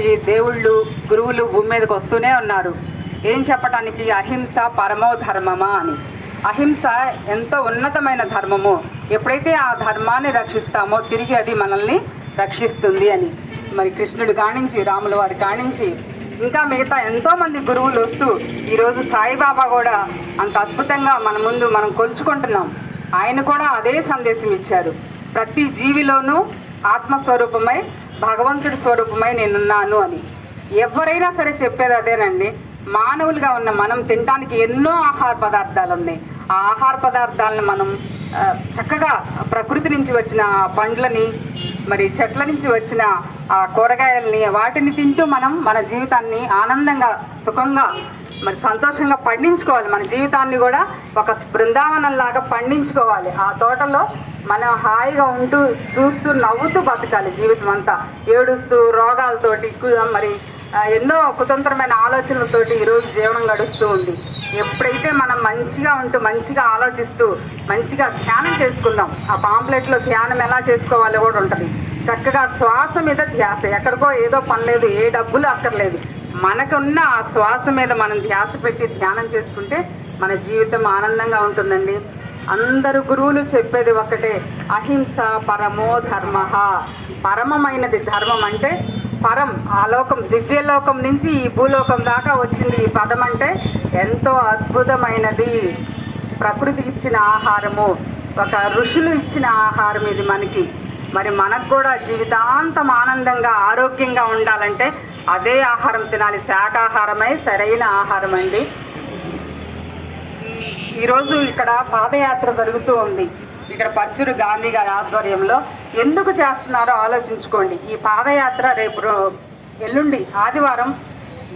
ఈ దేవుళ్ళు గురువులు భూమి మీదకి వస్తూనే ఉన్నారు. ఏం చెప్పటానికి అహింస పరమో ధర్మమా అని. అహింస ఎంతో ఉన్నతమైన ధర్మము. ఎప్పుడైతే ఆ ధర్మాన్ని రక్షిస్తామో తిరిగి అది మనల్ని రక్షిస్తుంది అని. మరి కృష్ణుడు కానించి రాముల వారి కానించి ఇంకా మిగతా ఎంతోమంది గురువులు వస్తూ ఈరోజు సాయిబాబా కూడా అంత అద్భుతంగా మన ముందు మనం కొలుచుకుంటున్నాం. ఆయన కూడా అదే సందేశం ఇచ్చారు. ప్రతి జీవిలోనూ ఆత్మస్వరూపమై భగవంతుడి స్వరూపమై నేనున్నాను అని. ఎవరైనా సరే చెప్పేది అదేనండి. మానవులుగా ఉన్న మనం తినడానికి ఎన్నో ఆహార పదార్థాలు ఉన్నాయి ఆ ఆహార పదార్థాలను మనం చక్కగా ప్రకృతి నుంచి వచ్చిన పండ్లని మరి చెట్ల నుంచి వచ్చిన ఆ కూరగాయల్ని వాటిని తింటూ మనం మన జీవితాన్ని ఆనందంగా సుఖంగా మరి సంతోషంగా పండించుకోవాలి. మన జీవితాన్ని కూడా ఒక బృందావనం లాగా పండించుకోవాలి. ఆ తోటలో మనం హాయిగా ఉంటూ చూస్తూ నవ్వుతూ బతకాలి జీవితం అంతా. ఏడుస్తూ రోగాలతోటి మరి ఎన్నో కుతంత్రమైన ఆలోచనలతోటి ఈరోజు జీవనం గడుస్తూ ఉంది. ఎప్పుడైతే మనం మంచిగా ఉంటూ మంచిగా ఆలోచిస్తూ మంచిగా ధ్యానం చేసుకుందాం ఆ పాంప్లెట్లో ధ్యానం ఎలా చేసుకోవాలో కూడా ఉంటుంది. చక్కగా శ్వాస మీద ధ్యాస. ఎక్కడికో ఏదో పని లేదు ఏ డబ్బులు అక్కర్లేదు. మనకున్న ఆ శ్వాస మీద మనం ధ్యాస పెట్టి ధ్యానం చేసుకుంటే మన జీవితం ఆనందంగా ఉంటుందండి. అందరు గురువులు చెప్పేది ఒకటే అహింస పరమో ధర్మ. పరమమైనది ధర్మం అంటే పరం ఆ లోకం దివ్యలోకం నుంచి ఈ భూలోకం దాకా వచ్చింది ఈ పదం అంటే ఎంతో అద్భుతమైనది. ప్రకృతి ఇచ్చిన ఆహారము ఒక ఋషులు ఇచ్చిన ఆహారం ఇది మనకి. మరి మనకు కూడా జీవితాంతం ఆనందంగా ఆరోగ్యంగా ఉండాలంటే అదే ఆహారం తినాలి. శాకాహారమై సరైన ఆహారం అండి. ఈరోజు ఇక్కడ పాదయాత్ర జరుగుతూ ఉంది. ఇక్కడ పర్చూరు గాంధీ గారి ఆధ్వర్యంలో. ఎందుకు చేస్తున్నారో ఆలోచించుకోండి. ఈ పాదయాత్ర రేపు ఎల్లుండి ఆదివారం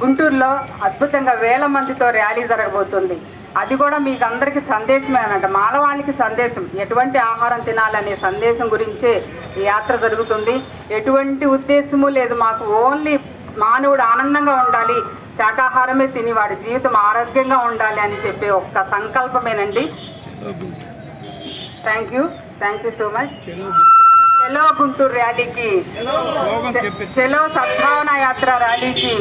గుంటూరులో అద్భుతంగా వేల మందితో ర్యాలీ జరగబోతుంది. అది కూడా మీకు అందరికీ సందేశమేనంట మానవాళికి సందేశం. ఎటువంటి ఆహారం తినాలనే సందేశం గురించే ఈ యాత్ర జరుగుతుంది. ఎటువంటి ఉద్దేశము లేదు. మాకు ఓన్లీ మానవుడు ఆనందంగా ఉండాలి శాకాహారమే తిని వాడి జీవితం ఆరోగ్యంగా ఉండాలి అని చెప్పే ఒక్క సంకల్పమేనండి. Thank you thank you so much చెలో గుంటూరు ర్యాలీకి. చెలో సద్భావన యాత్ర ర్యాలీకి.